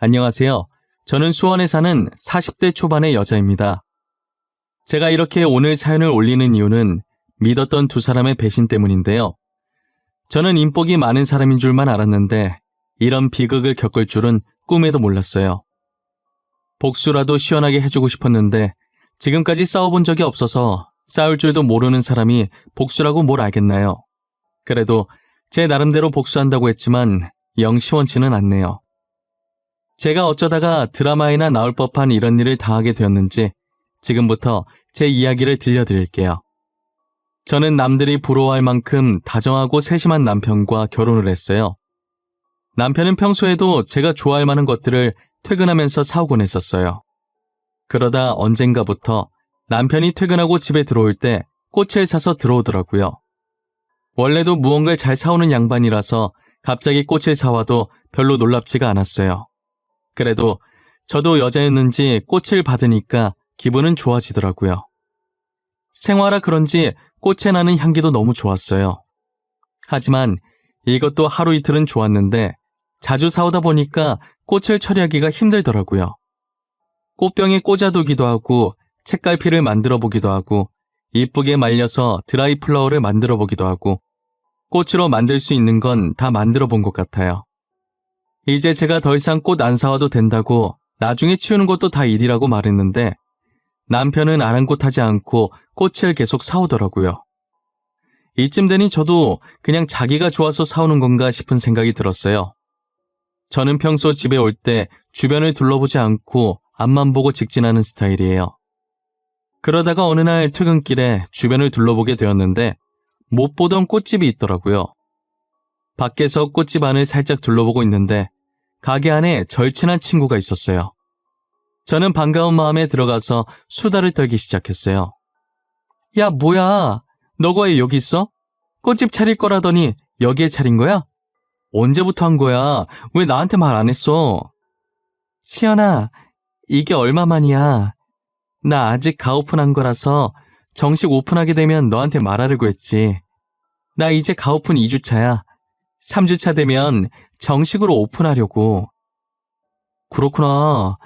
안녕하세요. 저는 수원에 사는 40대 초반의 여자입니다. 제가 이렇게 오늘 사연을 올리는 이유는 믿었던 두 사람의 배신 때문인데요. 저는 인복이 많은 사람인 줄만 알았는데 이런 비극을 겪을 줄은 꿈에도 몰랐어요. 복수라도 시원하게 해주고 싶었는데 지금까지 싸워본 적이 없어서 싸울 줄도 모르는 사람이 복수라고 뭘 알겠나요? 그래도 제 나름대로 복수한다고 했지만 영 시원치는 않네요. 제가 어쩌다가 드라마에나 나올 법한 이런 일을 당하게 되었는지 지금부터 제 이야기를 들려드릴게요. 저는 남들이 부러워할 만큼 다정하고 세심한 남편과 결혼을 했어요. 남편은 평소에도 제가 좋아할 만한 것들을 퇴근하면서 사오곤 했었어요. 그러다 언젠가부터 남편이 퇴근하고 집에 들어올 때 꽃을 사서 들어오더라고요. 원래도 무언가를 잘 사오는 양반이라서 갑자기 꽃을 사와도 별로 놀랍지가 않았어요. 그래도 저도 여자였는지 꽃을 받으니까 기분은 좋아지더라고요. 생화라 그런지 꽃에 나는 향기도 너무 좋았어요. 하지만 이것도 하루 이틀은 좋았는데 자주 사오다 보니까 꽃을 처리하기가 힘들더라고요. 꽃병에 꽂아두기도 하고 책갈피를 만들어 보기도 하고 이쁘게 말려서 드라이 플라워를 만들어 보기도 하고 꽃으로 만들 수 있는 건 다 만들어 본 것 같아요. 이제 제가 더 이상 꽃 안 사와도 된다고 나중에 치우는 것도 다 일이라고 말했는데 남편은 아랑곳하지 않고 꽃을 계속 사오더라고요. 이쯤 되니 저도 그냥 자기가 좋아서 사오는 건가 싶은 생각이 들었어요. 저는 평소 집에 올 때 주변을 둘러보지 않고 앞만 보고 직진하는 스타일이에요. 그러다가 어느 날 퇴근길에 주변을 둘러보게 되었는데 못 보던 꽃집이 있더라고요. 밖에서 꽃집 안을 살짝 둘러보고 있는데 가게 안에 절친한 친구가 있었어요. 저는 반가운 마음에 들어가서 수다를 떨기 시작했어요. 야, 뭐야? 너가 왜 여기 있어? 꽃집 차릴 거라더니 여기에 차린 거야? 언제부터 한 거야? 왜 나한테 말 안 했어? 시연아, 이게 얼마만이야? 나 아직 가오픈한 거라서 정식 오픈하게 되면 너한테 말하려고 했지. 나 이제 가오픈 2주차야. 3주차 되면 정식으로 오픈하려고. 그렇구나.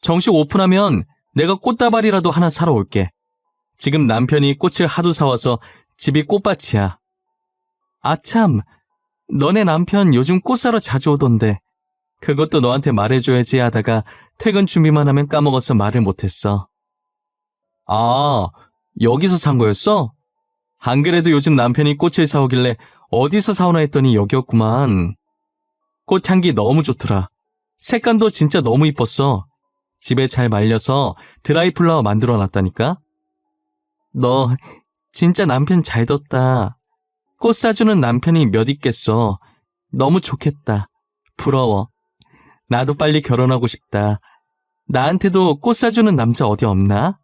정식 오픈하면 내가 꽃다발이라도 하나 사러 올게. 지금 남편이 꽃을 하도 사와서 집이 꽃밭이야. 아참, 너네 남편 요즘 꽃 사러 자주 오던데. 그것도 너한테 말해줘야지 하다가 퇴근 준비만 하면 까먹어서 말을 못했어. 아, 여기서 산 거였어? 안 그래도 요즘 남편이 꽃을 사오길래 어디서 사오나 했더니 여기였구만. 꽃향기 너무 좋더라. 색감도 진짜 너무 이뻤어. 집에 잘 말려서 드라이 플라워 만들어 놨다니까? 너 진짜 남편 잘 뒀다. 꽃 사주는 남편이 몇 있겠어. 너무 좋겠다. 부러워. 나도 빨리 결혼하고 싶다. 나한테도 꽃 사주는 남자 어디 없나?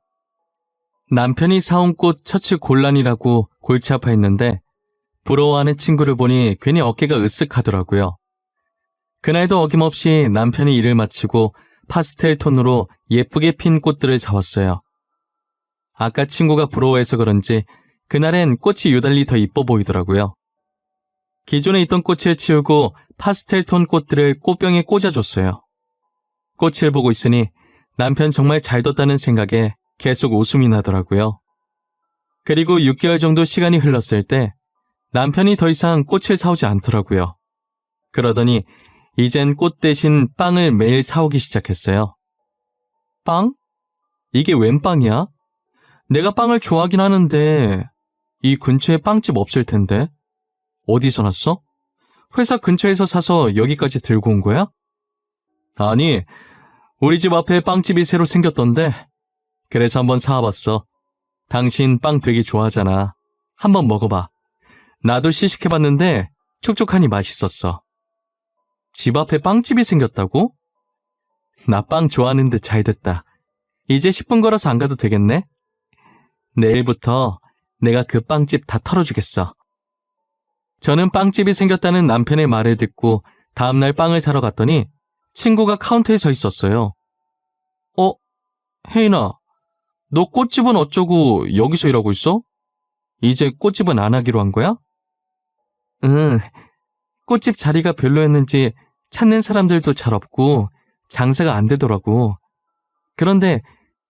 남편이 사온 꽃 처치 곤란이라고 골치 아파했는데 부러워하는 친구를 보니 괜히 어깨가 으쓱하더라고요. 그날도 어김없이 남편이 일을 마치고 파스텔 톤으로 예쁘게 핀 꽃들을 사왔어요. 아까 친구가 부러워해서 그런지 그날엔 꽃이 유달리 더 이뻐 보이더라고요. 기존에 있던 꽃을 치우고 파스텔 톤 꽃들을 꽃병에 꽂아줬어요. 꽃을 보고 있으니 남편 정말 잘 뒀다는 생각에 계속 웃음이 나더라고요. 그리고 6개월 정도 시간이 흘렀을 때 남편이 더 이상 꽃을 사오지 않더라고요. 그러더니 이젠 꽃 대신 빵을 매일 사오기 시작했어요. 빵? 이게 웬 빵이야? 내가 빵을 좋아하긴 하는데 이 근처에 빵집 없을 텐데. 어디서 났어? 회사 근처에서 사서 여기까지 들고 온 거야? 아니, 우리 집 앞에 빵집이 새로 생겼던데. 그래서 한번 사와봤어. 당신 빵 되게 좋아하잖아. 한번 먹어봐. 나도 시식해봤는데 촉촉하니 맛있었어. 집 앞에 빵집이 생겼다고? 나 빵 좋아하는데 잘 됐다. 이제 10분 걸어서 안 가도 되겠네? 내일부터 내가 그 빵집 다 털어주겠어. 저는 빵집이 생겼다는 남편의 말을 듣고 다음날 빵을 사러 갔더니 친구가 카운터에 서 있었어요. 어? 혜인아, 너 꽃집은 어쩌고 여기서 일하고 있어? 이제 꽃집은 안 하기로 한 거야? 응, 꽃집 자리가 별로였는지 찾는 사람들도 잘 없고 장사가 안 되더라고. 그런데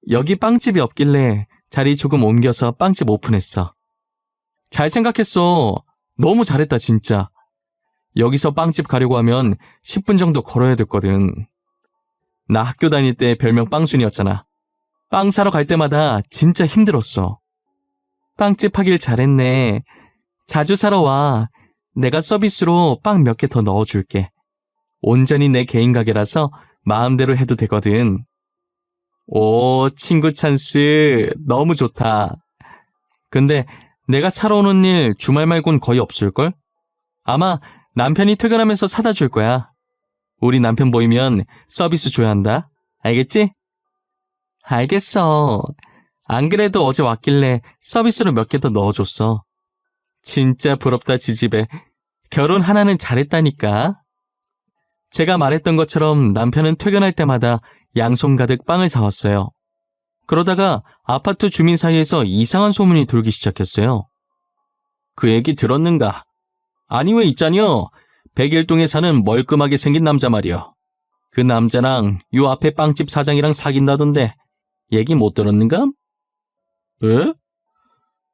여기 빵집이 없길래 자리 조금 옮겨서 빵집 오픈했어. 잘 생각했어. 너무 잘했다, 진짜. 여기서 빵집 가려고 하면 10분 정도 걸어야 됐거든. 나 학교 다닐 때 별명 빵순이었잖아. 빵 사러 갈 때마다 진짜 힘들었어. 빵집 하길 잘했네. 자주 사러 와. 내가 서비스로 빵 몇 개 더 넣어줄게. 온전히 내 개인 가게라서 마음대로 해도 되거든. 오, 친구 찬스. 너무 좋다. 근데 내가 사러 오는 일 주말 말곤 거의 없을걸? 아마 남편이 퇴근하면서 사다 줄 거야. 우리 남편 보이면 서비스 줘야 한다. 알겠지? 알겠어. 안 그래도 어제 왔길래 서비스로 몇 개 더 넣어줬어. 진짜 부럽다, 지집에. 결혼 하나는 잘했다니까. 제가 말했던 것처럼 남편은 퇴근할 때마다 양손 가득 빵을 사왔어요. 그러다가 아파트 주민 사이에서 이상한 소문이 돌기 시작했어요. 그 얘기 들었는가? 아니 왜 있자녀? 백일동에 사는 멀끔하게 생긴 남자 말이여. 그 남자랑 요 앞에 빵집 사장이랑 사귄다던데 얘기 못 들었는가? 에?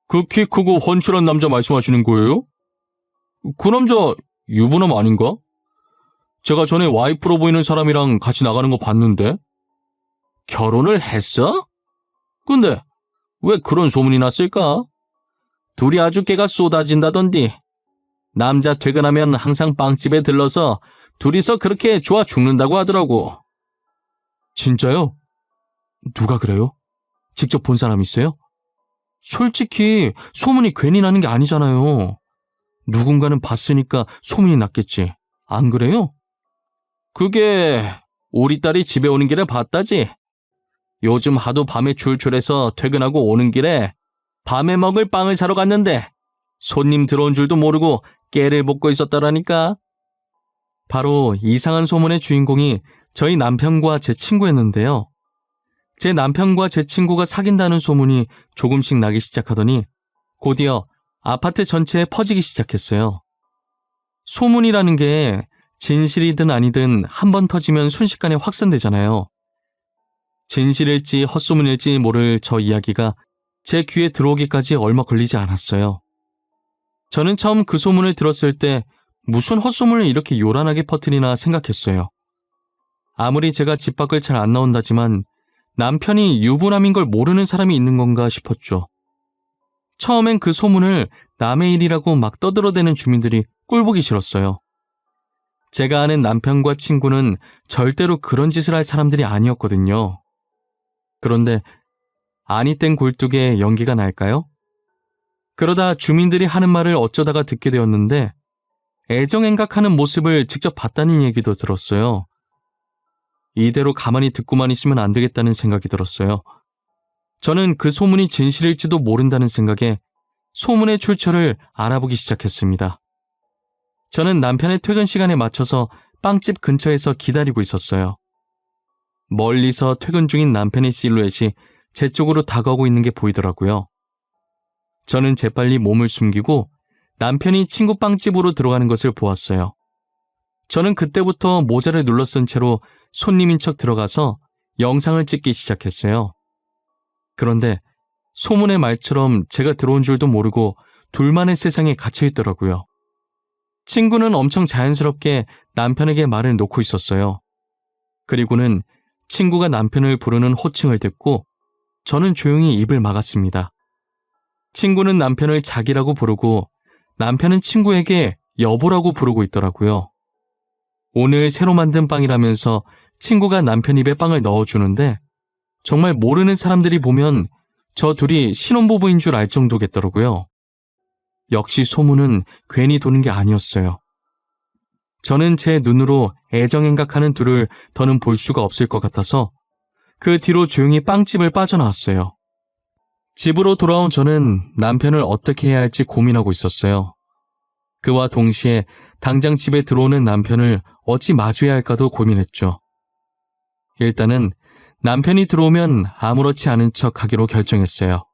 그 키 크고 훤칠한 남자 말씀하시는 거예요? 그 남자 유부남 아닌가? 제가 전에 와이프로 보이는 사람이랑 같이 나가는 거 봤는데 결혼을 했어? 근데 왜 그런 소문이 났을까? 둘이 아주 깨가 쏟아진다던디. 남자 퇴근하면 항상 빵집에 들러서 둘이서 그렇게 좋아 죽는다고 하더라고. 진짜요? 누가 그래요? 직접 본 사람 있어요? 솔직히 소문이 괜히 나는 게 아니잖아요. 누군가는 봤으니까 소문이 났겠지. 안 그래요? 그게 우리 딸이 집에 오는 길에 봤다지. 요즘 하도 밤에 출출해서 퇴근하고 오는 길에 밤에 먹을 빵을 사러 갔는데 손님 들어온 줄도 모르고 깨를 먹고 있었더라니까. 바로 이상한 소문의 주인공이 저희 남편과 제 친구였는데요. 제 남편과 제 친구가 사귄다는 소문이 조금씩 나기 시작하더니 곧이어 아파트 전체에 퍼지기 시작했어요. 소문이라는 게 진실이든 아니든 한 번 터지면 순식간에 확산되잖아요. 진실일지 헛소문일지 모를 저 이야기가 제 귀에 들어오기까지 얼마 걸리지 않았어요. 저는 처음 그 소문을 들었을 때 무슨 헛소문을 이렇게 요란하게 퍼뜨리나 생각했어요. 아무리 제가 집 밖을 잘 안 나온다지만 남편이 유부남인 걸 모르는 사람이 있는 건가 싶었죠. 처음엔 그 소문을 남의 일이라고 막 떠들어대는 주민들이 꼴보기 싫었어요. 제가 아는 남편과 친구는 절대로 그런 짓을 할 사람들이 아니었거든요. 그런데 아니 땐 굴뚝에 연기가 날까요? 그러다 주민들이 하는 말을 어쩌다가 듣게 되었는데 애정행각하는 모습을 직접 봤다는 얘기도 들었어요. 이대로 가만히 듣고만 있으면 안 되겠다는 생각이 들었어요. 저는 그 소문이 진실일지도 모른다는 생각에 소문의 출처를 알아보기 시작했습니다. 저는 남편의 퇴근 시간에 맞춰서 빵집 근처에서 기다리고 있었어요. 멀리서 퇴근 중인 남편의 실루엣이 제 쪽으로 다가오고 있는 게 보이더라고요. 저는 재빨리 몸을 숨기고 남편이 친구 빵집으로 들어가는 것을 보았어요. 저는 그때부터 모자를 눌러 쓴 채로 손님인 척 들어가서 영상을 찍기 시작했어요. 그런데 소문의 말처럼 제가 들어온 줄도 모르고 둘만의 세상에 갇혀 있더라고요. 친구는 엄청 자연스럽게 남편에게 말을 놓고 있었어요. 그리고는 친구가 남편을 부르는 호칭을 듣고 저는 조용히 입을 막았습니다. 친구는 남편을 자기라고 부르고 남편은 친구에게 여보라고 부르고 있더라고요. 오늘 새로 만든 빵이라면서 친구가 남편 입에 빵을 넣어주는데 정말 모르는 사람들이 보면 저 둘이 신혼부부인 줄 알 정도겠더라고요. 역시 소문은 괜히 도는 게 아니었어요. 저는 제 눈으로 애정행각하는 둘을 더는 볼 수가 없을 것 같아서 그 뒤로 조용히 빵집을 빠져나왔어요. 집으로 돌아온 저는 남편을 어떻게 해야 할지 고민하고 있었어요. 그와 동시에 당장 집에 들어오는 남편을 어찌 마주해야 할까도 고민했죠. 일단은 남편이 들어오면 아무렇지 않은 척 하기로 결정했어요.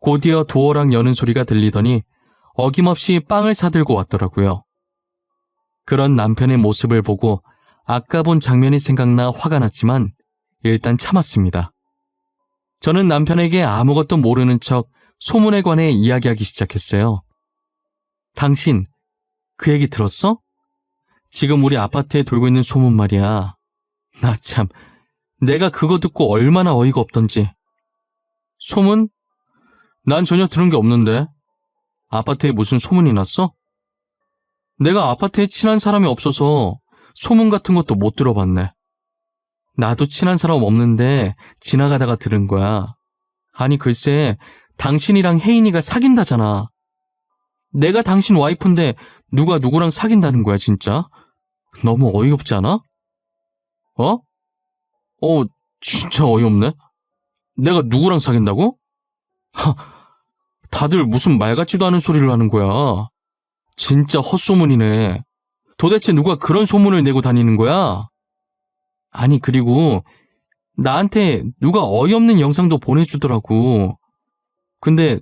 곧이어 도어랑 여는 소리가 들리더니 어김없이 빵을 사들고 왔더라고요. 그런 남편의 모습을 보고 아까 본 장면이 생각나 화가 났지만 일단 참았습니다. 저는 남편에게 아무것도 모르는 척 소문에 관해 이야기하기 시작했어요. 당신, 그 얘기 들었어? 지금 우리 아파트에 돌고 있는 소문 말이야. 나 참, 내가 그거 듣고 얼마나 어이가 없던지. 소문? 난 전혀 들은 게 없는데. 아파트에 무슨 소문이 났어? 내가 아파트에 친한 사람이 없어서 소문 같은 것도 못 들어봤네. 나도 친한 사람 없는데 지나가다가 들은 거야. 아니 글쎄, 당신이랑 혜인이가 사귄다잖아. 내가 당신 와이프인데 누가 누구랑 사귄다는 거야, 진짜? 너무 어이없지 않아? 어? 어, 진짜 어이없네. 내가 누구랑 사귄다고? 하, 다들 무슨 말 같지도 않은 소리를 하는 거야. 진짜 헛소문이네. 도대체 누가 그런 소문을 내고 다니는 거야? 아니, 그리고 나한테 누가 어이없는 영상도 보내주더라고. 근데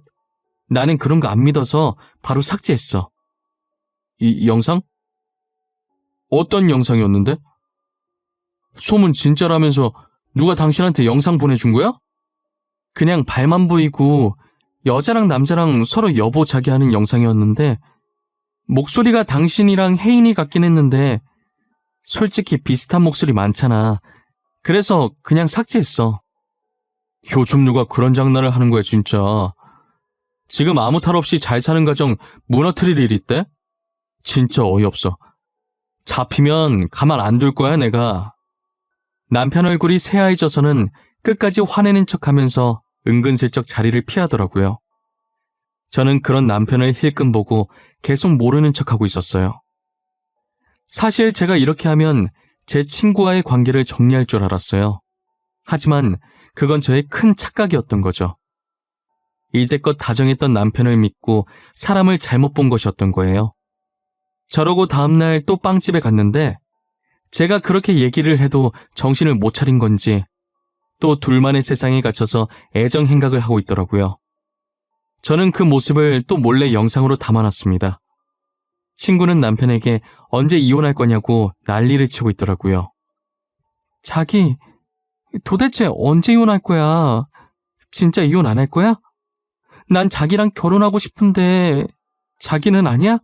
나는 그런 거 안 믿어서 바로 삭제했어. 이 영상? 어떤 영상이었는데? 소문 진짜라면서 누가 당신한테 영상 보내준 거야? 그냥 발만 보이고 여자랑 남자랑 서로 여보 자기 하는 영상이었는데 목소리가 당신이랑 혜인이 같긴 했는데 솔직히 비슷한 목소리 많잖아. 그래서 그냥 삭제했어. 요즘 누가 그런 장난을 하는 거야 진짜. 지금 아무 탈 없이 잘 사는 가정 무너뜨릴 일 있대? 진짜 어이없어. 잡히면 가만 안 둘 거야 내가. 남편 얼굴이 새하얘져서는 끝까지 화내는 척 하면서 은근슬쩍 자리를 피하더라고요. 저는 그런 남편을 힐끔 보고 계속 모르는 척하고 있었어요. 사실 제가 이렇게 하면 제 친구와의 관계를 정리할 줄 알았어요. 하지만 그건 저의 큰 착각이었던 거죠. 이제껏 다정했던 남편을 믿고 사람을 잘못 본 것이었던 거예요. 저러고 다음날 또 빵집에 갔는데 제가 그렇게 얘기를 해도 정신을 못 차린 건지 또 둘만의 세상에 갇혀서 애정 행각을 하고 있더라고요. 저는 그 모습을 또 몰래 영상으로 담아놨습니다. 친구는 남편에게 언제 이혼할 거냐고 난리를 치고 있더라고요. 자기, 도대체 언제 이혼할 거야? 진짜 이혼 안 할 거야? 난 자기랑 결혼하고 싶은데 자기는 아니야?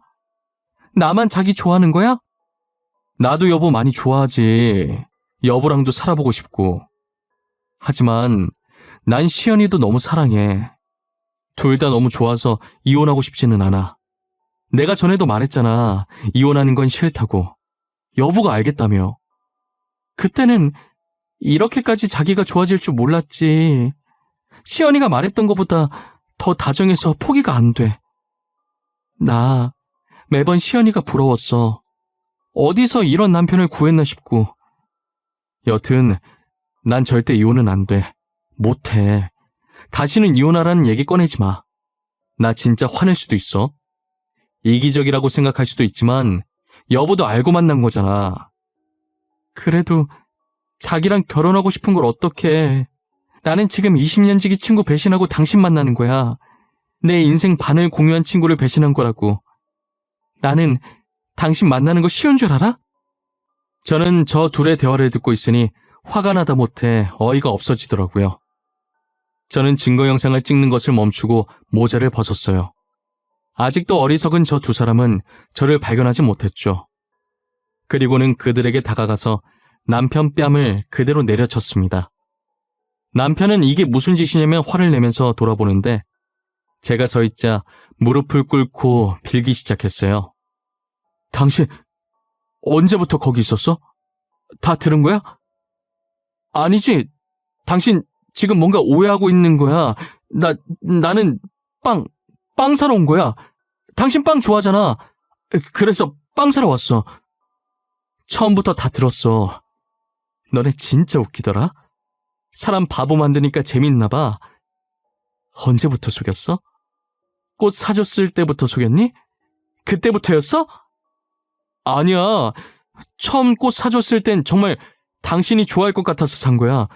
나만 자기 좋아하는 거야? 나도 여보 많이 좋아하지. 여보랑도 살아보고 싶고. 하지만 난 시연이도 너무 사랑해. 둘 다 너무 좋아서 이혼하고 싶지는 않아. 내가 전에도 말했잖아. 이혼하는 건 싫다고. 여보가 알겠다며. 그때는 이렇게까지 자기가 좋아질 줄 몰랐지. 시연이가 말했던 것보다 더 다정해서 포기가 안 돼. 나 매번 시연이가 부러웠어. 어디서 이런 남편을 구했나 싶고. 여튼 난 절대 이혼은 안 돼. 못해. 다시는 이혼하라는 얘기 꺼내지 마. 나 진짜 화낼 수도 있어. 이기적이라고 생각할 수도 있지만 여보도 알고 만난 거잖아. 그래도 자기랑 결혼하고 싶은 걸 어떡해. 나는 지금 20년 지기 친구 배신하고 당신 만나는 거야. 내 인생 반을 공유한 친구를 배신한 거라고. 나는 당신 만나는 거 쉬운 줄 알아? 저는 저 둘의 대화를 듣고 있으니 화가 나다 못해 어이가 없어지더라고요. 저는 증거 영상을 찍는 것을 멈추고 모자를 벗었어요. 아직도 어리석은 저 두 사람은 저를 발견하지 못했죠. 그리고는 그들에게 다가가서 남편 뺨을 그대로 내려쳤습니다. 남편은 이게 무슨 짓이냐며 화를 내면서 돌아보는데 제가 서 있자 무릎을 꿇고 빌기 시작했어요. 당신 언제부터 거기 있었어? 다 들은 거야? 아니지. 당신 지금 뭔가 오해하고 있는 거야. 나 나는 빵, 빵 사러 온 거야. 당신 빵 좋아하잖아. 그래서 빵 사러 왔어. 처음부터 다 들었어. 너네 진짜 웃기더라. 사람 바보 만드니까 재밌나 봐. 언제부터 속였어? 꽃 사줬을 때부터 속였니? 그때부터였어? 아니야. 처음 꽃 사줬을 땐 정말 당신이 좋아할 것 같아서 산 거야.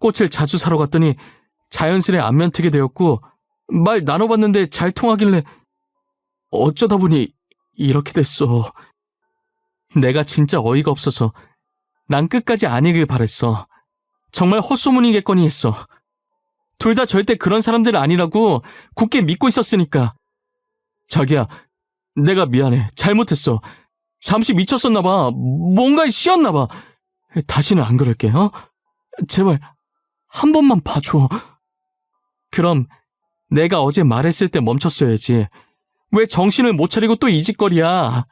꽃을 자주 사러 갔더니 자연스레 안면 트게 되었고 말 나눠봤는데 잘 통하길래 어쩌다 보니 이렇게 됐어. 내가 진짜 어이가 없어서 난 끝까지 아니길 바랬어. 정말 헛소문이겠거니 했어. 둘 다 절대 그런 사람들 아니라고 굳게 믿고 있었으니까. 자기야, 내가 미안해. 잘못했어. 잠시 미쳤었나봐. 뭔가에 씌었나봐. 다시는 안 그럴게, 어? 제발, 한 번만 봐줘. 그럼, 내가 어제 말했을 때 멈췄어야지. 왜 정신을 못 차리고 또 이 짓거리야?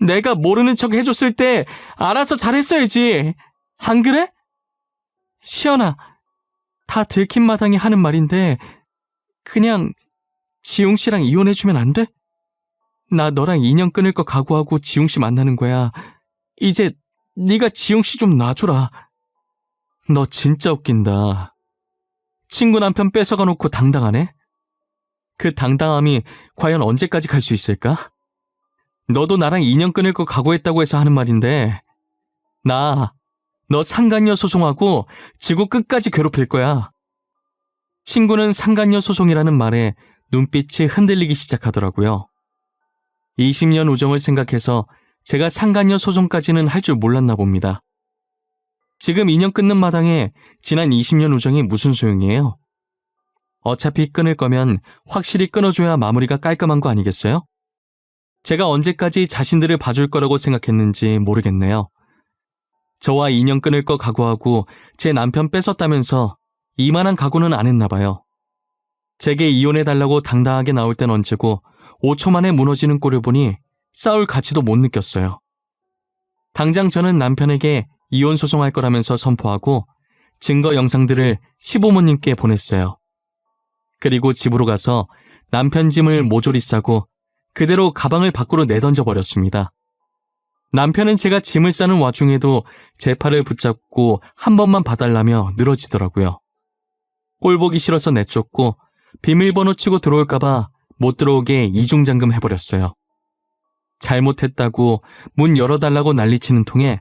내가 모르는 척 해줬을 때 알아서 잘했어야지. 안 그래? 시연아, 다 들킨 마당에 하는 말인데 그냥 지웅 씨랑 이혼해주면 안 돼? 나 너랑 인연 끊을 거 각오하고 지웅 씨 만나는 거야. 이제 네가 지웅 씨좀 놔줘라. 너 진짜 웃긴다. 친구 남편 뺏어가 놓고 당당하네? 그 당당함이 과연 언제까지 갈 수 있을까? 너도 나랑 인연 끊을 거 각오했다고 해서 하는 말인데, 나, 너 상간녀 소송하고 지구 끝까지 괴롭힐 거야. 친구는 상간녀 소송이라는 말에 눈빛이 흔들리기 시작하더라고요. 20년 우정을 생각해서 제가 상간녀 소송까지는 할 줄 몰랐나 봅니다. 지금 인연 끊는 마당에 지난 20년 우정이 무슨 소용이에요? 어차피 끊을 거면 확실히 끊어줘야 마무리가 깔끔한 거 아니겠어요? 제가 언제까지 자신들을 봐줄 거라고 생각했는지 모르겠네요. 저와 인연 끊을 거 각오하고 제 남편 뺏었다면서 이만한 각오는 안 했나 봐요. 제게 이혼해달라고 당당하게 나올 땐 언제고 5초 만에 무너지는 꼴을 보니 싸울 가치도 못 느꼈어요. 당장 저는 남편에게 이혼 소송할 거라면서 선포하고 증거 영상들을 시부모님께 보냈어요. 그리고 집으로 가서 남편 짐을 모조리 싸고 그대로 가방을 밖으로 내던져 버렸습니다. 남편은 제가 짐을 싸는 와중에도 제 팔을 붙잡고 한 번만 봐달라며 늘어지더라고요. 꼴 보기 싫어서 내쫓고 비밀번호 치고 들어올까봐 못 들어오게 이중잠금 해버렸어요. 잘못했다고 문 열어달라고 난리치는 통에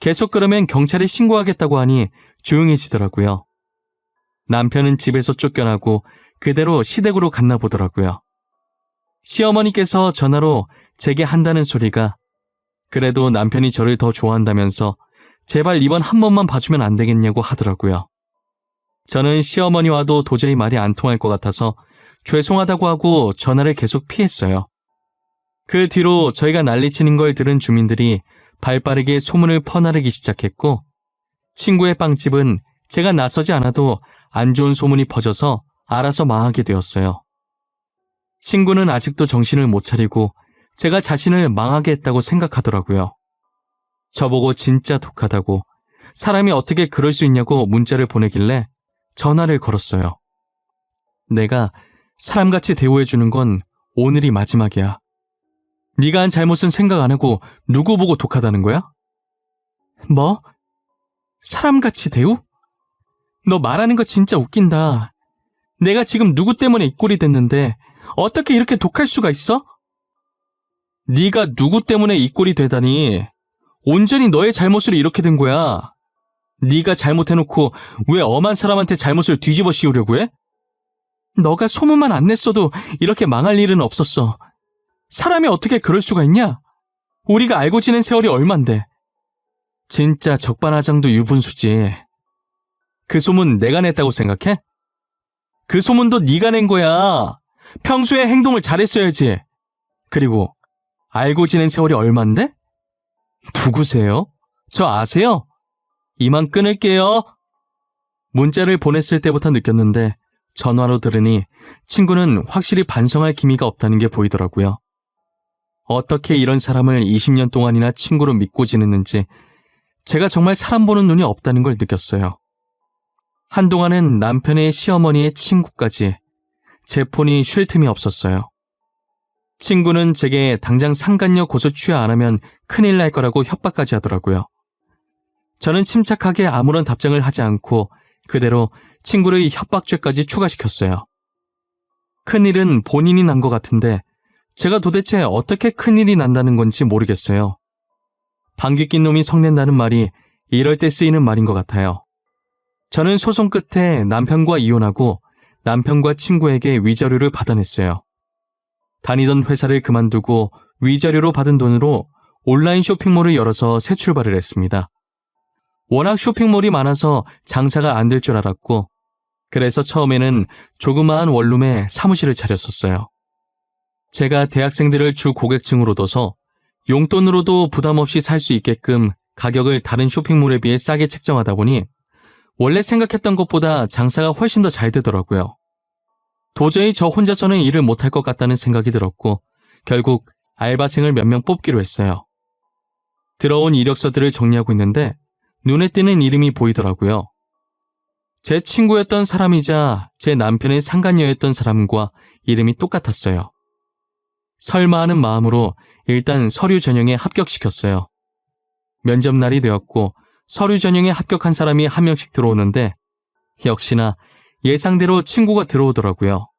계속 그러면 경찰에 신고하겠다고 하니 조용해지더라고요. 남편은 집에서 쫓겨나고 그대로 시댁으로 갔나 보더라고요. 시어머니께서 전화로 제게 한다는 소리가 그래도 남편이 저를 더 좋아한다면서 제발 이번 한 번만 봐주면 안 되겠냐고 하더라고요. 저는 시어머니와도 도저히 말이 안 통할 것 같아서 죄송하다고 하고 전화를 계속 피했어요. 그 뒤로 저희가 난리치는 걸 들은 주민들이 발빠르게 소문을 퍼나르기 시작했고 친구의 빵집은 제가 나서지 않아도 안 좋은 소문이 퍼져서 알아서 망하게 되었어요. 친구는 아직도 정신을 못 차리고 제가 자신을 망하게 했다고 생각하더라고요. 저보고 진짜 독하다고 사람이 어떻게 그럴 수 있냐고 문자를 보내길래 전화를 걸었어요. 내가 사람같이 대우해주는 건 오늘이 마지막이야. 네가 한 잘못은 생각 안 하고 누구 보고 독하다는 거야? 뭐? 사람같이 대우? 너 말하는 거 진짜 웃긴다. 내가 지금 누구 때문에 이 꼴이 됐는데 어떻게 이렇게 독할 수가 있어? 네가 누구 때문에 이 꼴이 되다니 온전히 너의 잘못으로 이렇게 된 거야. 네가 잘못해놓고 왜 엄한 사람한테 잘못을 뒤집어 씌우려고 해? 너가 소문만 안 냈어도 이렇게 망할 일은 없었어. 사람이 어떻게 그럴 수가 있냐? 우리가 알고 지낸 세월이 얼만데. 진짜 적반하장도 유분수지. 그 소문 내가 냈다고 생각해? 그 소문도 네가 낸 거야. 평소에 행동을 잘했어야지. 그리고 알고 지낸 세월이 얼만데? 누구세요? 저 아세요? 이만 끊을게요. 문자를 보냈을 때부터 느꼈는데 전화로 들으니 친구는 확실히 반성할 기미가 없다는 게 보이더라고요. 어떻게 이런 사람을 20년 동안이나 친구로 믿고 지냈는지 제가 정말 사람 보는 눈이 없다는 걸 느꼈어요. 한동안은 남편의 시어머니의 친구까지 제 폰이 쉴 틈이 없었어요. 친구는 제게 당장 상간녀 고소 취하 안 하면 큰일 날 거라고 협박까지 하더라고요. 저는 침착하게 아무런 답장을 하지 않고 그대로 친구의 협박죄까지 추가시켰어요. 큰일은 본인이 난 것 같은데 제가 도대체 어떻게 큰일이 난다는 건지 모르겠어요. 방귀 낀 놈이 성낸다는 말이 이럴 때 쓰이는 말인 것 같아요. 저는 소송 끝에 남편과 이혼하고 남편과 친구에게 위자료를 받아냈어요. 다니던 회사를 그만두고 위자료로 받은 돈으로 온라인 쇼핑몰을 열어서 새 출발을 했습니다. 워낙 쇼핑몰이 많아서 장사가 안 될 줄 알았고, 그래서 처음에는 조그마한 원룸에 사무실을 차렸었어요. 제가 대학생들을 주 고객층으로 둬서 용돈으로도 부담 없이 살 수 있게끔 가격을 다른 쇼핑몰에 비해 싸게 책정하다 보니 원래 생각했던 것보다 장사가 훨씬 더 잘 되더라고요. 도저히 저 혼자서는 일을 못할 것 같다는 생각이 들었고 결국 알바생을 몇 명 뽑기로 했어요. 들어온 이력서들을 정리하고 있는데 눈에 띄는 이름이 보이더라고요. 제 친구였던 사람이자 제 남편의 상간녀였던 사람과 이름이 똑같았어요. 설마 하는 마음으로 일단 서류 전형에 합격시켰어요. 면접 날이 되었고 서류 전형에 합격한 사람이 한 명씩 들어오는데 역시나 예상대로 친구가 들어오더라고요.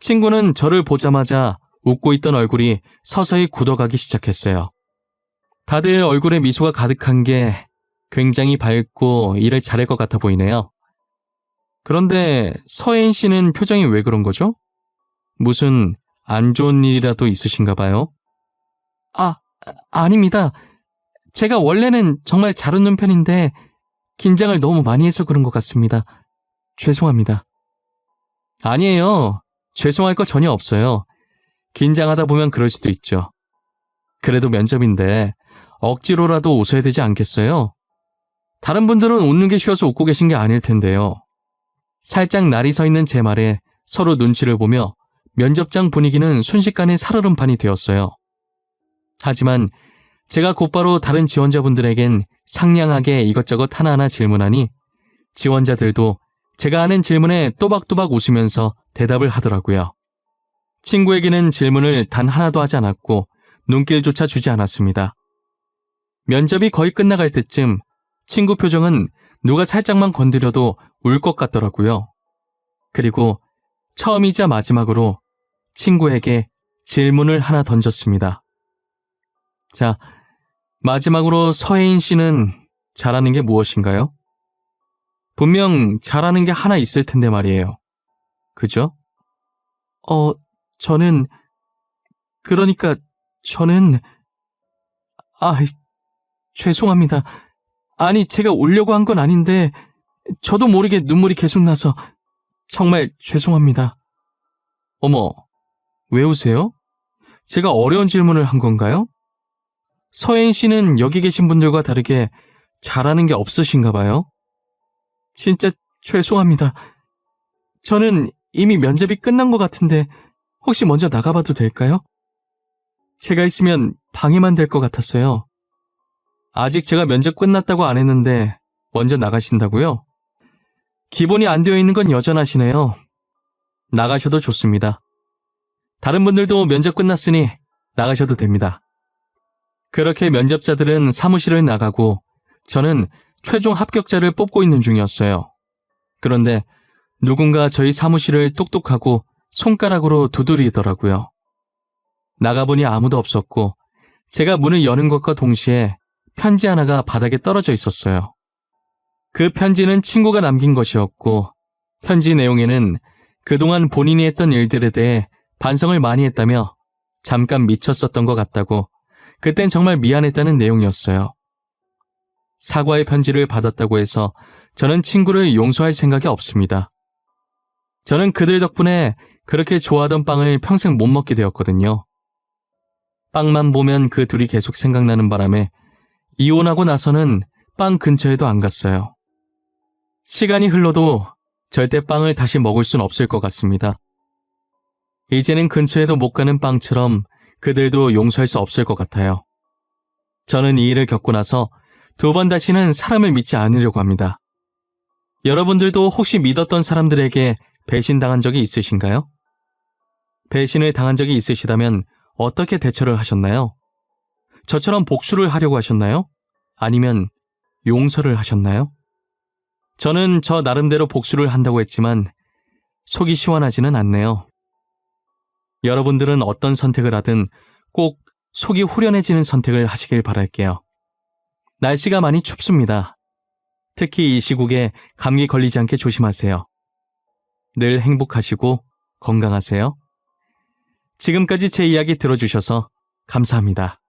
친구는 저를 보자마자 웃고 있던 얼굴이 서서히 굳어가기 시작했어요. 다들 얼굴에 미소가 가득한 게 굉장히 밝고 일을 잘할 것 같아 보이네요. 그런데 서혜인 씨는 표정이 왜 그런 거죠? 무슨 안 좋은 일이라도 있으신가 봐요? 아, 아닙니다. 제가 원래는 정말 잘 웃는 편인데 긴장을 너무 많이 해서 그런 것 같습니다. 죄송합니다. 아니에요. 죄송할 거 전혀 없어요. 긴장하다 보면 그럴 수도 있죠. 그래도 면접인데 억지로라도 웃어야 되지 않겠어요? 다른 분들은 웃는 게 쉬워서 웃고 계신 게 아닐 텐데요. 살짝 날이 서 있는 제 말에 서로 눈치를 보며 면접장 분위기는 순식간에 살얼음판이 되었어요. 하지만 제가 곧바로 다른 지원자분들에겐 상냥하게 이것저것 하나하나 질문하니 지원자들도 제가 하는 질문에 또박또박 웃으면서 대답을 하더라고요. 친구에게는 질문을 단 하나도 하지 않았고 눈길조차 주지 않았습니다. 면접이 거의 끝나갈 때쯤 친구 표정은 누가 살짝만 건드려도 울 것 같더라고요. 그리고 처음이자 마지막으로 친구에게 질문을 하나 던졌습니다. 자, 마지막으로 서혜인 씨는 잘하는 게 무엇인가요? 분명 잘하는 게 하나 있을 텐데 말이에요. 그죠? 어, 저는, 그러니까, 저는, 아, 죄송합니다. 아니, 제가 울려고 한 건 아닌데, 저도 모르게 눈물이 계속 나서, 정말 죄송합니다. 어머, 왜 우세요? 제가 어려운 질문을 한 건가요? 서혜인 씨는 여기 계신 분들과 다르게 잘하는 게 없으신가 봐요. 진짜 죄송합니다. 저는 이미 면접이 끝난 것 같은데 혹시 먼저 나가봐도 될까요? 제가 있으면 방해만 될 것 같았어요. 아직 제가 면접 끝났다고 안 했는데 먼저 나가신다고요? 기본이 안 되어 있는 건 여전하시네요. 나가셔도 좋습니다. 다른 분들도 면접 끝났으니 나가셔도 됩니다. 그렇게 면접자들은 사무실을 나가고 저는 최종 합격자를 뽑고 있는 중이었어요. 그런데 누군가 저희 사무실을 똑똑하고 손가락으로 두드리더라고요. 나가보니 아무도 없었고 제가 문을 여는 것과 동시에 편지 하나가 바닥에 떨어져 있었어요. 그 편지는 친구가 남긴 것이었고 편지 내용에는 그동안 본인이 했던 일들에 대해 반성을 많이 했다며 잠깐 미쳤었던 것 같다고 그땐 정말 미안했다는 내용이었어요. 사과의 편지를 받았다고 해서 저는 친구를 용서할 생각이 없습니다. 저는 그들 덕분에 그렇게 좋아하던 빵을 평생 못 먹게 되었거든요. 빵만 보면 그 둘이 계속 생각나는 바람에 이혼하고 나서는 빵 근처에도 안 갔어요. 시간이 흘러도 절대 빵을 다시 먹을 순 없을 것 같습니다. 이제는 근처에도 못 가는 빵처럼 그들도 용서할 수 없을 것 같아요. 저는 이 일을 겪고 나서 두 번 다시는 사람을 믿지 않으려고 합니다. 여러분들도 혹시 믿었던 사람들에게 배신당한 적이 있으신가요? 배신을 당한 적이 있으시다면 어떻게 대처를 하셨나요? 저처럼 복수를 하려고 하셨나요? 아니면 용서를 하셨나요? 저는 저 나름대로 복수를 한다고 했지만 속이 시원하지는 않네요. 여러분들은 어떤 선택을 하든 꼭 속이 후련해지는 선택을 하시길 바랄게요. 날씨가 많이 춥습니다. 특히 이 시국에 감기 걸리지 않게 조심하세요. 늘 행복하시고 건강하세요. 지금까지 제 이야기 들어주셔서 감사합니다.